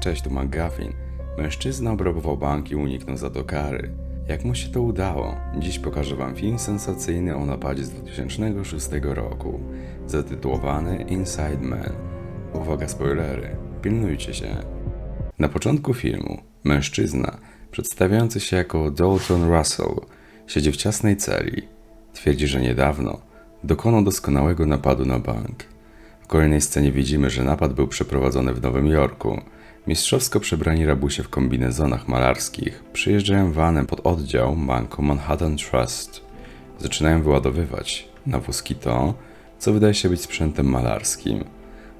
Cześć, tu McGuffin. Mężczyzna obrabował bank i uniknął za to kary. Jak mu się to udało? Dziś pokażę wam film sensacyjny o napadzie z 2006 roku, zatytułowany Inside Man. Uwaga, spoilery, pilnujcie się. Na początku filmu mężczyzna, przedstawiający się jako Dalton Russell, siedzi w ciasnej celi. Twierdzi, że niedawno dokonał doskonałego napadu na bank. W kolejnej scenie widzimy, że napad był przeprowadzony w Nowym Jorku. Mistrzowsko przebrani rabusie w kombinezonach malarskich przyjeżdżają vanem pod oddział banku Manhattan Trust. Zaczynają wyładowywać na wózki to, co wydaje się być sprzętem malarskim.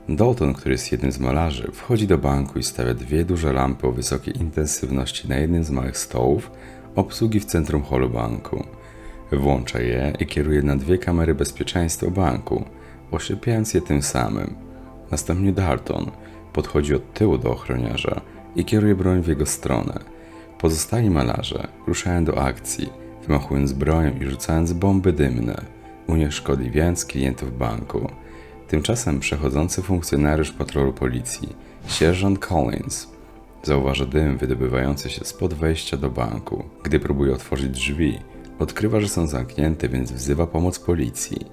Dalton, który jest jednym z malarzy, wchodzi do banku i stawia dwie duże lampy o wysokiej intensywności na jednym z małych stołów obsługi w centrum holu banku. Włącza je i kieruje na dwie kamery bezpieczeństwa banku, oślepiając je tym samym. Następnie Dalton podchodzi od tyłu do ochroniarza i kieruje broń w jego stronę. Pozostali malarze ruszają do akcji, wymachując bronią i rzucając bomby dymne, unieszkodliwiając klientów banku. Tymczasem przechodzący funkcjonariusz patrolu policji, sierżant Collins, zauważa dym wydobywający się spod wejścia do banku. Gdy próbuje otworzyć drzwi, odkrywa, że są zamknięte, więc wzywa pomoc policji.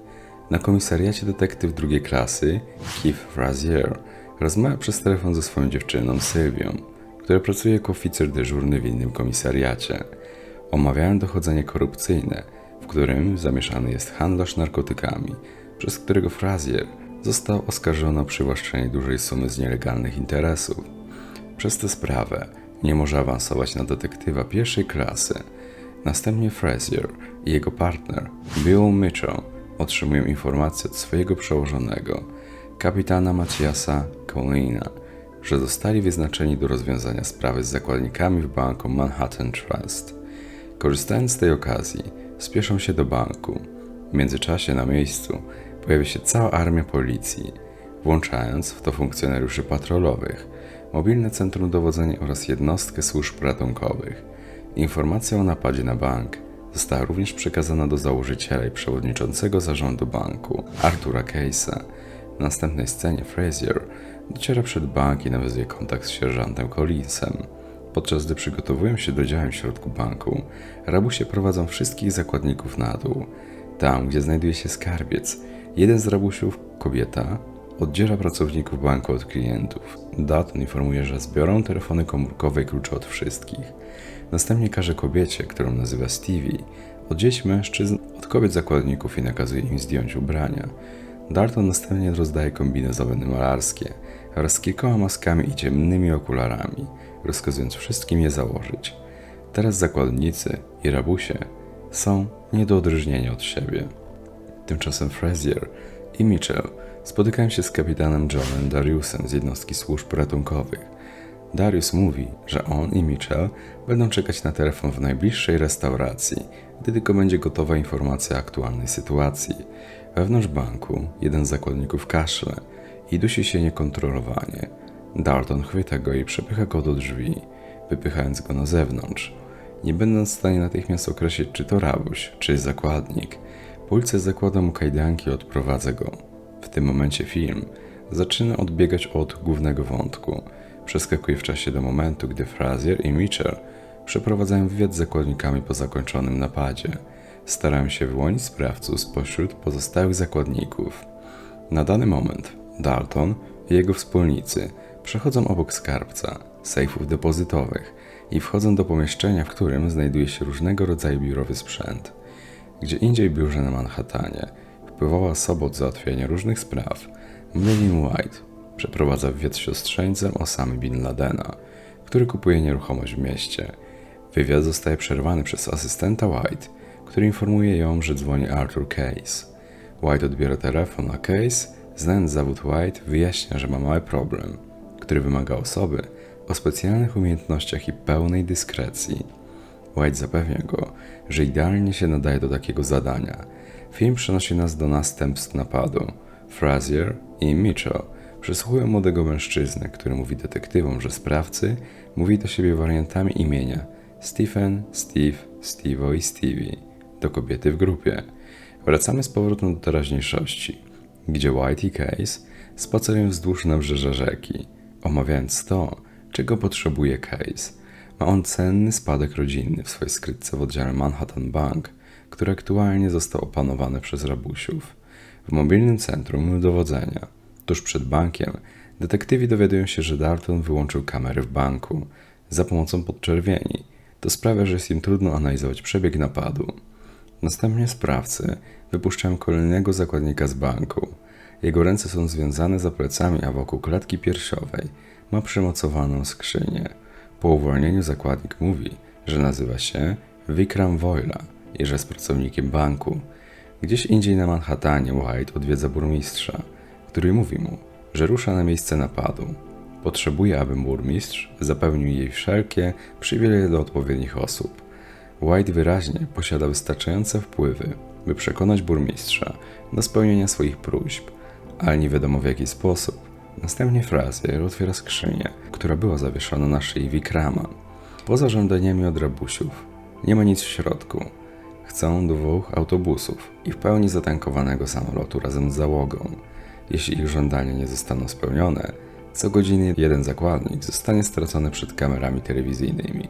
Na komisariacie detektyw drugiej klasy, Keith Frazier, rozmawia przez telefon ze swoją dziewczyną Sylwią, która pracuje jako oficer dyżurny w innym komisariacie. Omawiają dochodzenie korupcyjne, w którym zamieszany jest handlarz narkotykami, przez którego Frazier został oskarżony o przywłaszczenie dużej sumy z nielegalnych interesów. Przez tę sprawę nie może awansować na detektywa pierwszej klasy. Następnie Frazier i jego partner Bill Mitchell otrzymują informację od swojego przełożonego, kapitana Maciasa Collina, że zostali wyznaczeni do rozwiązania sprawy z zakładnikami w banku Manhattan Trust. Korzystając z tej okazji, spieszą się do banku. W międzyczasie na miejscu pojawia się cała armia policji, włączając w to funkcjonariuszy patrolowych, mobilne centrum dowodzenia oraz jednostkę służb ratunkowych. Informacja o napadzie na bank została również przekazana do założyciela i przewodniczącego zarządu banku, Artura Case'a. W następnej scenie Frazier dociera przed bank i nawiązuje kontakt z sierżantem Collinsem. Podczas gdy przygotowują się do działań w środku banku, rabusie prowadzą wszystkich zakładników na dół. Tam, gdzie znajduje się skarbiec, jeden z rabusiów, kobieta, oddziela pracowników banku od klientów. Dalton informuje, że zbiorą telefony komórkowe i klucze od wszystkich. Następnie każe kobiecie, którą nazywa Stevie, oddzielić mężczyzn od kobiet zakładników i nakazuje im zdjąć ubrania. Dalton następnie rozdaje kombinezony malarskie wraz z kilkoma maskami i ciemnymi okularami, rozkazując wszystkim je założyć. Teraz zakładnicy i rabusie są nie do odróżnienia od siebie. Tymczasem Frazier i Mitchell spotykają się z kapitanem Johnem Dariusem z jednostki służb ratunkowych. Darius mówi, że on i Mitchell będą czekać na telefon w najbliższej restauracji, gdy tylko będzie gotowa informacja o aktualnej sytuacji. Wewnątrz banku jeden z zakładników kaszle i dusi się niekontrolowanie. Dalton chwyta go i przepycha go do drzwi, wypychając go na zewnątrz. Nie będąc w stanie natychmiast określić, czy to rabuś, czy zakładnik, policja zakłada mu kajdanki i odprowadza go. W tym momencie film zaczyna odbiegać od głównego wątku. Przeskakuje w czasie do momentu, gdy Frazier i Mitchell przeprowadzają wywiad z zakładnikami po zakończonym napadzie. Starają się wyłonić sprawców spośród pozostałych zakładników. Na dany moment Dalton i jego wspólnicy przechodzą obok skarbca, sejfów depozytowych i wchodzą do pomieszczenia, w którym znajduje się różnego rodzaju biurowy sprzęt. Gdzie indziej w biurze na Manhattanie wpływała osoba od załatwiania różnych spraw, Melvin White przeprowadza wywiad siostrzeńcem Osamy Bin Ladena, który kupuje nieruchomość w mieście. Wywiad zostaje przerwany przez asystenta White, który informuje ją, że dzwoni Arthur Case. White odbiera telefon, a Case, znając zawód White, wyjaśnia, że ma mały problem, który wymaga osoby o specjalnych umiejętnościach i pełnej dyskrecji. White zapewnia go, że idealnie się nadaje do takiego zadania. Film przenosi nas do następstw napadu. Frazier i Mitchell przesłuchują młodego mężczyznę, który mówi detektywom, że sprawcy mówi do siebie wariantami imienia Stephen, Steve, Stevo i Stevie kobiety w grupie. Wracamy z powrotem do teraźniejszości, gdzie White i Case spacerują wzdłuż nabrzeża rzeki, omawiając to, czego potrzebuje Case. Ma on cenny spadek rodzinny w swojej skrytce w oddziale Manhattan Bank, który aktualnie został opanowany przez rabusiów. W mobilnym centrum dowodzenia, tuż przed bankiem, detektywi dowiadują się, że Dalton wyłączył kamery w banku za pomocą podczerwieni. To sprawia, że jest im trudno analizować przebieg napadu. Następnie sprawcy wypuszczają kolejnego zakładnika z banku. Jego ręce są związane za plecami, a wokół klatki piersiowej ma przymocowaną skrzynię. Po uwolnieniu zakładnik mówi, że nazywa się Vikram Voila i że jest pracownikiem banku. Gdzieś indziej na Manhattanie White odwiedza burmistrza, który mówi mu, że rusza na miejsce napadu. Potrzebuje, aby burmistrz zapewnił jej wszelkie przywileje do odpowiednich osób. White wyraźnie posiada wystarczające wpływy, by przekonać burmistrza do spełnienia swoich próśb, ale nie wiadomo w jaki sposób. Następnie Frazier otwiera skrzynię, która była zawieszona na szyi Vikrama. Poza żądaniami od rabusiów, nie ma nic w środku. Chcą dwóch autobusów i w pełni zatankowanego samolotu razem z załogą. Jeśli ich żądania nie zostaną spełnione, co godziny jeden zakładnik zostanie stracony przed kamerami telewizyjnymi.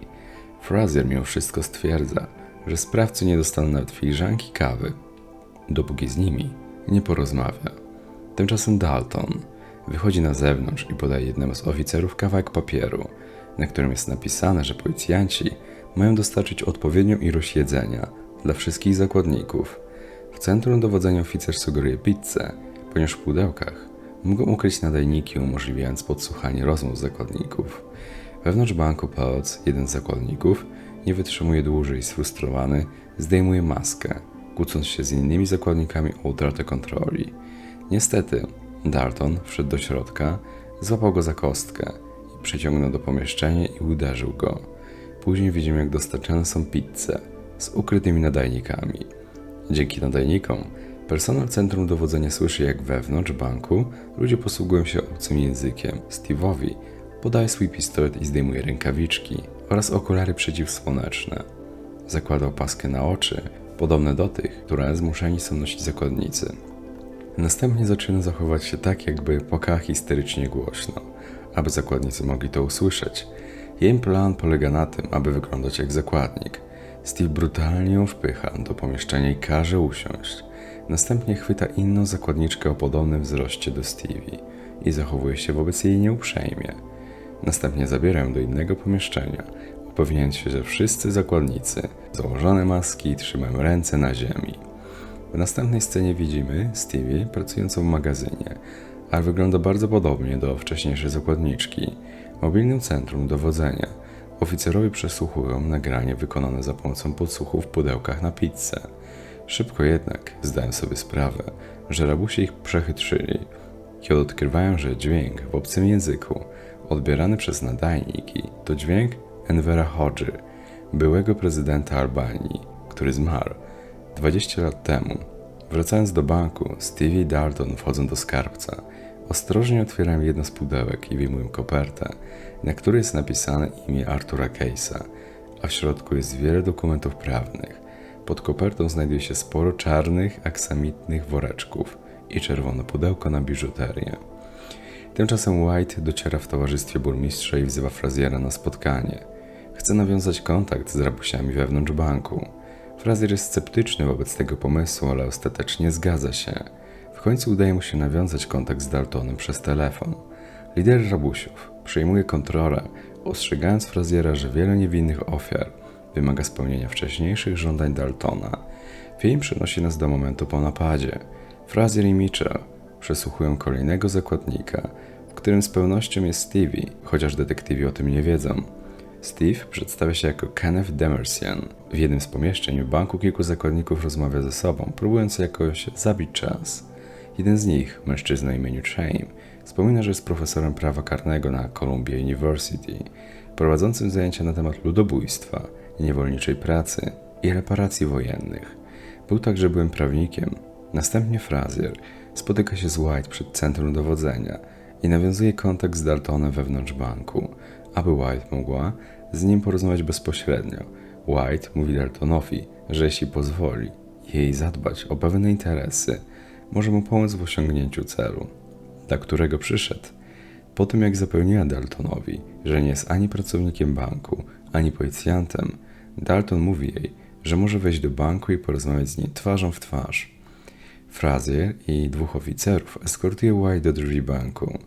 Frazier mimo wszystko stwierdza, że sprawcy nie dostaną nawet filiżanki kawy, dopóki z nimi nie porozmawia. Tymczasem Dalton wychodzi na zewnątrz i podaje jednemu z oficerów kawałek papieru, na którym jest napisane, że policjanci mają dostarczyć odpowiednią ilość jedzenia dla wszystkich zakładników. W centrum dowodzenia oficer sugeruje pizzę, ponieważ w pudełkach mogą ukryć nadajniki, umożliwiając podsłuchanie rozmów zakładników. Wewnątrz banku Pałac jeden z zakładników nie wytrzymuje dłużej, sfrustrowany, zdejmuje maskę, kłócąc się z innymi zakładnikami o utratę kontroli. Niestety, Dalton wszedł do środka, złapał go za kostkę i przeciągnął do pomieszczenia i uderzył go. Później widzimy, jak dostarczane są pizze z ukrytymi nadajnikami. Dzięki nadajnikom personel Centrum Dowodzenia słyszy, jak wewnątrz banku ludzie posługują się obcym językiem. Steve'owi podaje swój pistolet i zdejmuje rękawiczki oraz okulary przeciwsłoneczne. Zakłada opaskę na oczy, podobne do tych, które zmuszeni są nosić zakładnicy. Następnie zaczyna zachować się tak, jakby płakała histerycznie głośno, aby zakładnicy mogli to usłyszeć. Jej plan polega na tym, aby wyglądać jak zakładnik. Steve brutalnie ją wpycha do pomieszczenia i każe usiąść. Następnie chwyta inną zakładniczkę o podobnym wzroście do Stevie i zachowuje się wobec jej nieuprzejmie. Następnie zabiera ją do innego pomieszczenia, upewniając się, że wszyscy zakładnicy, założone maski, trzymają ręce na ziemi. W następnej scenie widzimy Stevie pracującą w magazynie, ale wygląda bardzo podobnie do wcześniejszej zakładniczki. W mobilnym centrum dowodzenia oficerowie przesłuchują nagranie wykonane za pomocą podsłuchów w pudełkach na pizzę. Szybko jednak zdają sobie sprawę, że rabusie ich przechytrzyli, kiedy odkrywają, że dźwięk w obcym języku odbierany przez nadajniki to dźwięk Envera Hodży, byłego prezydenta Albanii, który zmarł 20 lat temu. Wracając do banku, Stevie i Dalton wchodzą do skarbca. Ostrożnie otwierają jedno z pudełek i wyjmują kopertę, na której jest napisane imię Artura Case'a, a w środku jest wiele dokumentów prawnych. Pod kopertą znajduje się sporo czarnych, aksamitnych woreczków i czerwone pudełko na biżuterię. Tymczasem White dociera w towarzystwie burmistrza i wzywa Fraziera na spotkanie. Chce nawiązać kontakt z rabusiami wewnątrz banku. Frazier jest sceptyczny wobec tego pomysłu, ale ostatecznie zgadza się. W końcu udaje mu się nawiązać kontakt z Daltonem przez telefon. Lider rabusiów przejmuje kontrolę, ostrzegając Fraziera, że wiele niewinnych ofiar wymaga spełnienia wcześniejszych żądań Daltona. Film przenosi nas do momentu po napadzie. Frazier i Mitchell przesłuchują kolejnego zakładnika, w którym z pewnością jest Stevie, chociaż detektywi o tym nie wiedzą. Steve przedstawia się jako Kenneth Demersian. W jednym z pomieszczeń w banku kilku zakładników rozmawia ze sobą, próbując jakoś zabić czas. Jeden z nich, mężczyzna imieniu Shane, wspomina, że jest profesorem prawa karnego na Columbia University, prowadzącym zajęcia na temat ludobójstwa, niewolniczej pracy i reparacji wojennych. Był także byłym prawnikiem. Następnie Frazier spotyka się z White przed centrum dowodzenia i nawiązuje kontakt z Daltonem wewnątrz banku, aby White mogła z nim porozmawiać bezpośrednio. White mówi Daltonowi, że jeśli pozwoli jej zadbać o pewne interesy, może mu pomóc w osiągnięciu celu, dla którego przyszedł. Po tym jak zapewniła Daltonowi, że nie jest ani pracownikiem banku, ani policjantem, Dalton mówi jej, że może wejść do banku i porozmawiać z nim twarzą w twarz. Frazier i dwóch oficerów eskortuje White do drzwi banku.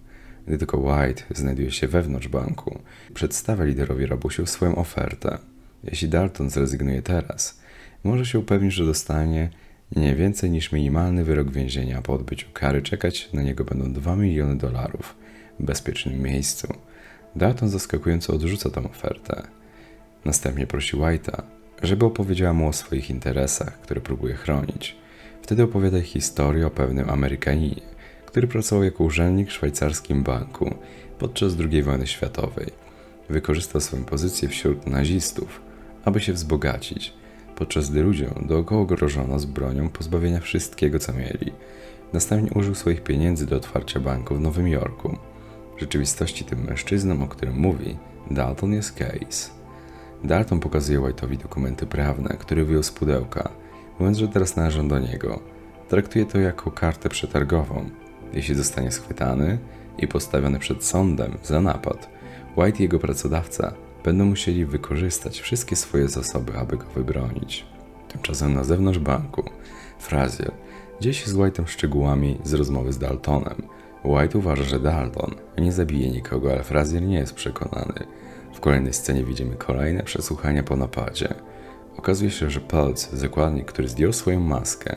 Gdy tylko White znajduje się wewnątrz banku, przedstawia liderowi rabusiów swoją ofertę. Jeśli Dalton zrezygnuje teraz, może się upewnić, że dostanie nie więcej niż minimalny wyrok więzienia, po odbyciu kary czekać na niego będą 2 miliony dolarów w bezpiecznym miejscu. Dalton zaskakująco odrzuca tę ofertę. Następnie prosi White'a, żeby opowiedziała mu o swoich interesach, które próbuje chronić. Wtedy opowiada historię o pewnym Amerykaninie, który pracował jako urzędnik w szwajcarskim banku podczas II wojny światowej. Wykorzystał swoją pozycję wśród nazistów, aby się wzbogacić, podczas gdy ludziom dookoła grożono z bronią pozbawienia wszystkiego, co mieli. Następnie użył swoich pieniędzy do otwarcia banku w Nowym Jorku. W rzeczywistości tym mężczyzną, o którym mówi, Dalton jest Case. Dalton pokazuje White'owi dokumenty prawne, które wyjął z pudełka, mówiąc, że teraz należą do niego. Traktuje to jako kartę przetargową. Jeśli zostanie schwytany i postawiony przed sądem za napad, White i jego pracodawca będą musieli wykorzystać wszystkie swoje zasoby, aby go wybronić. Tymczasem na zewnątrz banku, Frazier dzieje się z White'em szczegółami z rozmowy z Daltonem. White uważa, że Dalton nie zabije nikogo, ale Frazier nie jest przekonany. W kolejnej scenie widzimy kolejne przesłuchania po napadzie. Okazuje się, że Peltz, zakładnik, który zdjął swoją maskę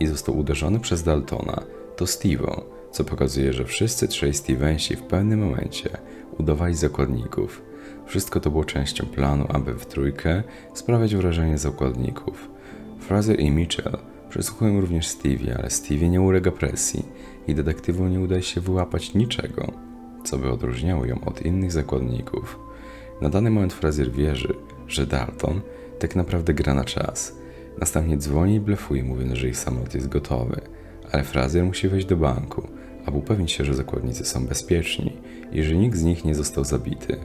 i został uderzony przez Daltona, to Steve'o, co pokazuje, że wszyscy trzej Stevensi w pewnym momencie udawali zakładników. Wszystko to było częścią planu, aby w trójkę sprawiać wrażenie zakładników. Fraser i Mitchell przesłuchują również Stevie, ale Stevie nie ulega presji i detektywom nie udaje się wyłapać niczego, co by odróżniało ją od innych zakładników. Na dany moment Fraser wierzy, że Dalton tak naprawdę gra na czas. Następnie dzwoni i blefuje, mówiąc, że ich samolot jest gotowy, ale Fraser musi wejść do banku, aby upewnić się, że zakładnicy są bezpieczni i że nikt z nich nie został zabity.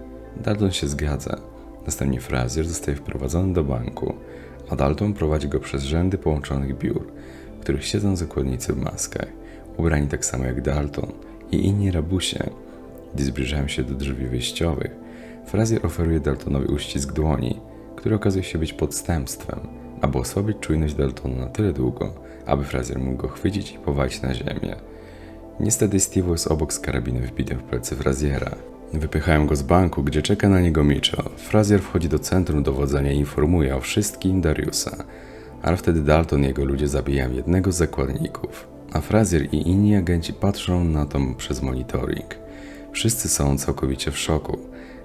Dalton się zgadza. Następnie Frazier zostaje wprowadzony do banku, a Dalton prowadzi go przez rzędy połączonych biur, w których siedzą zakładnicy w maskach, ubrani tak samo jak Dalton i inni rabusie. Gdy zbliżają się do drzwi wyjściowych, Frazier oferuje Daltonowi uścisk dłoni, który okazuje się być podstępstwem, aby osłabić czujność Daltona na tyle długo, aby Frazier mógł go chwycić i powalić na ziemię. Niestety Steve jest obok z karabinem wbitym w plecy Fraziera. Wypychają go z banku, gdzie czeka na niego Mitchell. Frazier wchodzi do centrum dowodzenia i informuje o wszystkim Dariusa, ale wtedy Dalton i jego ludzie zabijają jednego z zakładników, a Frazier i inni agenci patrzą na to przez monitoring. Wszyscy są całkowicie w szoku.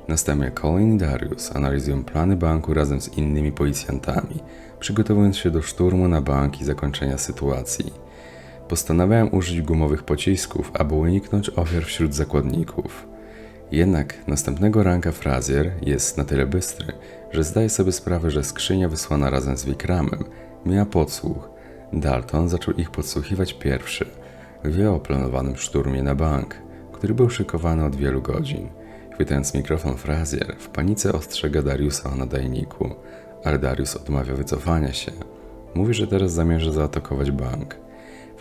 Następnie Colin i Darius analizują plany banku razem z innymi policjantami, przygotowując się do szturmu na bank i zakończenia sytuacji. Postanawiają użyć gumowych pocisków, aby uniknąć ofiar wśród zakładników. Jednak następnego ranka Frazier jest na tyle bystry, że zdaje sobie sprawę, że skrzynia wysłana razem z Wikramem miała podsłuch. Dalton zaczął ich podsłuchiwać pierwszy. Wie o planowanym szturmie na bank, który był szykowany od wielu godzin. Chwytając mikrofon Frazier, w panice ostrzega Dariusa o nadajniku, ale Darius odmawia wycofania się. Mówi, że teraz zamierza zaatakować bank.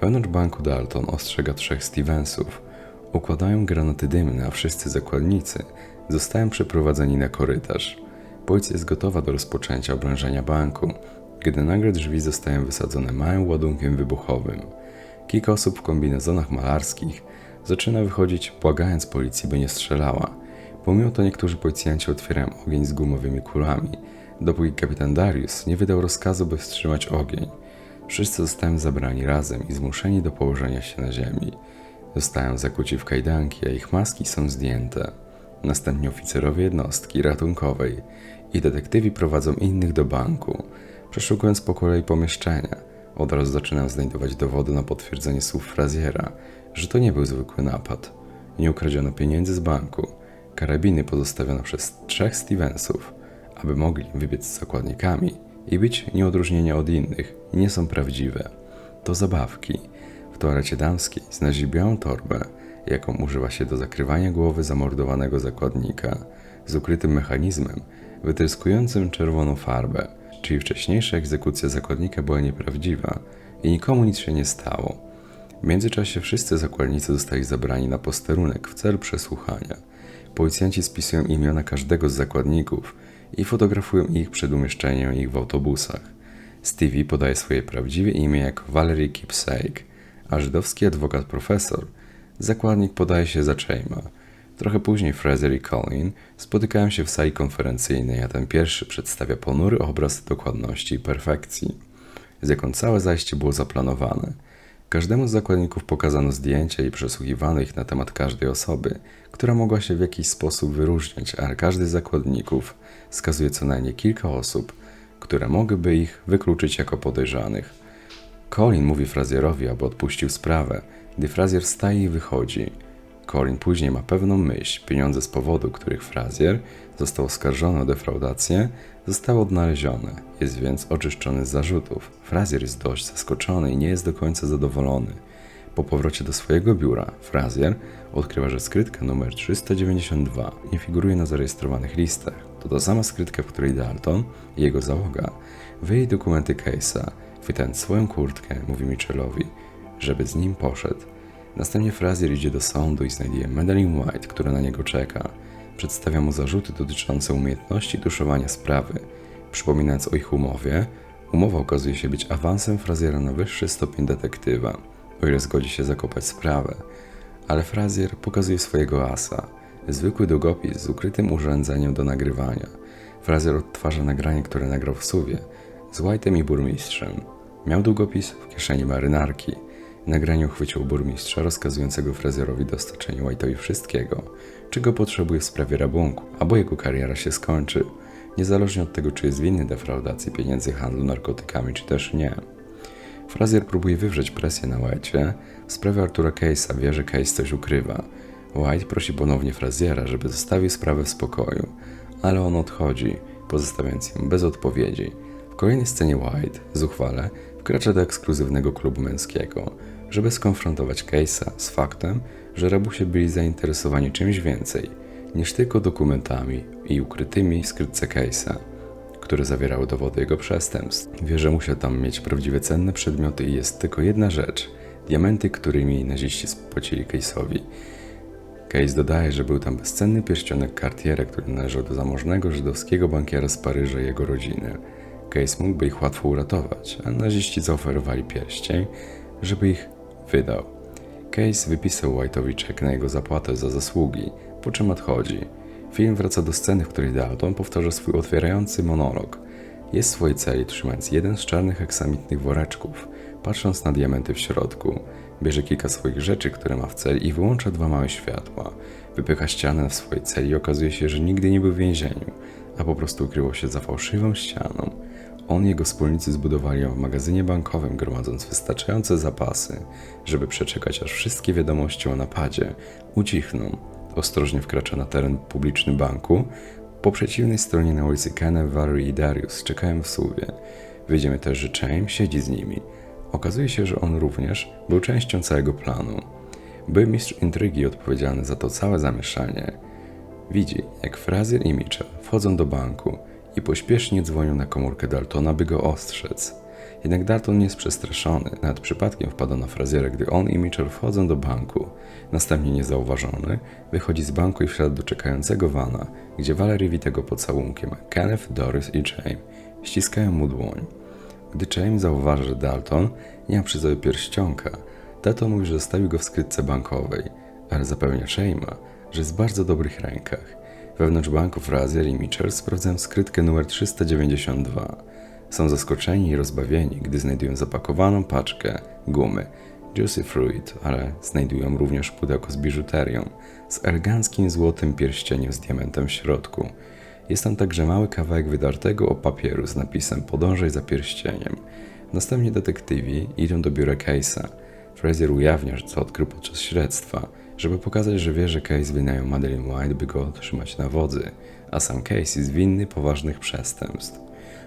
Wewnątrz banku Dalton ostrzega trzech Stevensów. Układają granaty dymne, a wszyscy zakładnicy zostają przeprowadzeni na korytarz. Policja jest gotowa do rozpoczęcia oblężenia banku, gdy nagle drzwi zostają wysadzone małym ładunkiem wybuchowym. Kilka osób w kombinezonach malarskich zaczyna wychodzić, błagając policji, by nie strzelała. Pomimo to niektórzy policjanci otwierają ogień z gumowymi kulami, dopóki kapitan Darius nie wydał rozkazu, by wstrzymać ogień. Wszyscy zostają zabrani razem i zmuszeni do położenia się na ziemi. Zostają zakuci w kajdanki, a ich maski są zdjęte. Następnie oficerowie jednostki ratunkowej i detektywi prowadzą innych do banku, przeszukując po kolei pomieszczenia. Od razu zaczynają znajdować dowody na potwierdzenie słów Fraziera, że to nie był zwykły napad. Nie ukradziono pieniędzy z banku. Karabiny pozostawiono przez trzech Stevensów, aby mogli wybiec z zakładnikami i być nieodróżnienia od innych, nie są prawdziwe. To zabawki. W toalecie damskiej znaleźli białą torbę, jaką używa się do zakrywania głowy zamordowanego zakładnika, z ukrytym mechanizmem wytryskującym czerwoną farbę, czyli wcześniejsza egzekucja zakładnika była nieprawdziwa i nikomu nic się nie stało. W międzyczasie wszyscy zakładnicy zostali zabrani na posterunek w celu przesłuchania. Policjanci spisują imiona każdego z zakładników i fotografują ich przed umieszczeniem ich w autobusach. Stevie podaje swoje prawdziwe imię jako Valerie Keepsake, a żydowski adwokat profesor, zakładnik podaje się za Chaima. Trochę później Fraser i Colin spotykają się w sali konferencyjnej, a ten pierwszy przedstawia ponury obraz dokładności i perfekcji, z jaką całe zajście było zaplanowane. Każdemu z zakładników pokazano zdjęcia i przesłuchiwano ich na temat każdej osoby, która mogła się w jakiś sposób wyróżniać, a każdy z zakładników wskazuje co najmniej kilka osób, które mogłyby ich wykluczyć jako podejrzanych. Colin mówi Frazierowi, aby odpuścił sprawę, gdy Frazier wstaje i wychodzi. Colin później ma pewną myśl. Pieniądze z powodu, których Frazier został oskarżony o defraudację, zostały odnalezione. Jest więc oczyszczony z zarzutów. Frazier jest dość zaskoczony i nie jest do końca zadowolony. Po powrocie do swojego biura, Frazier odkrywa, że skrytka numer 392 nie figuruje na zarejestrowanych listach. To ta sama skrytka, w której Dalton i jego załoga wyjęli dokumenty Case'a. Chwytając swoją kurtkę, mówi Mitchellowi, żeby z nim poszedł. Następnie Frazier idzie do sądu i znajduje Madeline White, która na niego czeka. Przedstawia mu zarzuty dotyczące umiejętności tuszowania sprawy. Przypominając o ich umowie, umowa okazuje się być awansem Fraziera na wyższy stopień detektywa, o ile zgodzi się zakopać sprawę. Ale Frazier pokazuje swojego asa, zwykły długopis z ukrytym urządzeniem do nagrywania. Frazier odtwarza nagranie, które nagrał w suwie, z White'em i burmistrzem. Miał długopis w kieszeni marynarki. Nagraniu chwycił burmistrza rozkazującego Frazerowi dostarczenie White'owi wszystkiego, czego potrzebuje w sprawie rabunku, albo jego kariera się skończy, niezależnie od tego, czy jest winny defraudacji pieniędzy handlu narkotykami, czy też nie. Frazier próbuje wywrzeć presję na White'ie w sprawie Artura Case'a, wie, że Case coś ukrywa. White prosi ponownie Fraziera, żeby zostawił sprawę w spokoju, ale on odchodzi, pozostawiając ją bez odpowiedzi. W kolejnej scenie White, zuchwale, wkracza do ekskluzywnego klubu męskiego, żeby skonfrontować Case'a z faktem, że rabusie byli zainteresowani czymś więcej niż tylko dokumentami i ukrytymi w skrytce Case'a, które zawierały dowody jego przestępstw. Wie, że musiał tam mieć prawdziwie cenne przedmioty i jest tylko jedna rzecz diamenty, którymi naziści spłacili Case'owi. Case dodaje, że był tam bezcenny pierścionek Cartiera, który należał do zamożnego żydowskiego bankiera z Paryża i jego rodziny. Case mógłby ich łatwo uratować, a naziści zaoferowali pierścień, żeby ich wydał. Case wypisał White'owi czek na jego zapłatę za zasługi, po czym odchodzi. Film wraca do sceny, w której Dalton powtarza swój otwierający monolog. Jest w swojej celi, trzymając jeden z czarnych aksamitnych woreczków, patrząc na diamenty w środku. Bierze kilka swoich rzeczy, które ma w celi i wyłącza dwa małe światła. Wypycha ścianę w swojej celi i okazuje się, że nigdy nie był w więzieniu, a po prostu ukryło się za fałszywą ścianą. On i jego wspólnicy zbudowali ją w magazynie bankowym, gromadząc wystarczające zapasy, żeby przeczekać aż wszystkie wiadomości o napadzie ucichną. Ostrożnie wkracza na teren publiczny banku. Po przeciwnej stronie na ulicy Kenneth, Valerie i Darius czekają w suwie. Widzimy też, że Chaim siedzi z nimi. Okazuje się, że on również był częścią całego planu. Był mistrz intrygi odpowiedzialny za to całe zamieszanie. Widzi, jak Frazier i Mitchell wchodzą do banku i pośpiesznie dzwonią na komórkę Daltona, by go ostrzec. Jednak Dalton nie jest przestraszony, nawet przypadkiem wpada na Fraziera, gdy on i Mitchell wchodzą do banku. Następnie niezauważony wychodzi z banku i wsiada do czekającego vana, gdzie Valerie wita go pocałunkiem, Kenneth, Doris i James ściskają mu dłoń. Gdy James zauważy, że Dalton nie ma przy sobie pierścionka, Dalton mówi, że zostawił go w skrytce bankowej, ale zapewnia Shane'a, że jest w bardzo dobrych rękach. Wewnątrz banku Frazier i Mitchell sprawdzają skrytkę numer 392. Są zaskoczeni i rozbawieni, gdy znajdują zapakowaną paczkę gumy Juicy Fruit, ale znajdują również pudełko z biżuterią, z eleganckim złotym pierścieniem z diamentem w środku. Jest tam także mały kawałek wydartego o papieru z napisem Podążaj za pierścieniem. Następnie detektywi idą do biura Case'a. Fraser ujawnia, co odkrył podczas śledztwa, żeby pokazać, że wie, że Case wynajął Madeline White, by go trzymać na wodzy, a sam Case jest winny poważnych przestępstw.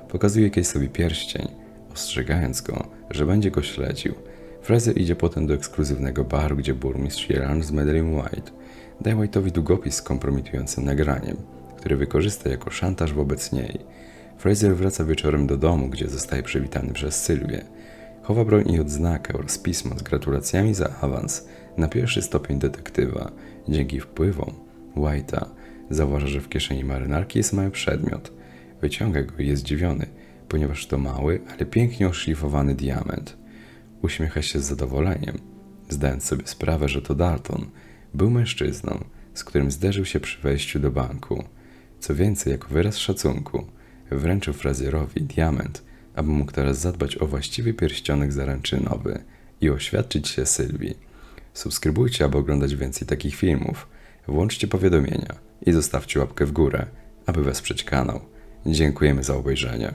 Pokazuje Case'owi pierścień, ostrzegając go, że będzie go śledził. Fraser idzie potem do ekskluzywnego baru, gdzie burmistrz je z Madeline White. Daje White'owi długopis z kompromitującym nagraniem, który wykorzysta jako szantaż wobec niej. Fraser wraca wieczorem do domu, gdzie zostaje przywitany przez Sylwię. Chowa broń i odznakę oraz pismo z gratulacjami za awans na pierwszy stopień detektywa. Dzięki wpływom White'a zauważa, że w kieszeni marynarki jest mały przedmiot. Wyciąga go i jest zdziwiony, ponieważ to mały, ale pięknie oszlifowany diament. Uśmiecha się z zadowoleniem, zdając sobie sprawę, że to Dalton był mężczyzną, z którym zderzył się przy wejściu do banku. Co więcej, jako wyraz szacunku, wręczył frazjerowi diament, aby mógł teraz zadbać o właściwy pierścionek zaręczynowy i oświadczyć się Sylwii. Subskrybujcie, aby oglądać więcej takich filmów. Włączcie powiadomienia i zostawcie łapkę w górę, aby wesprzeć kanał. Dziękujemy za obejrzenie.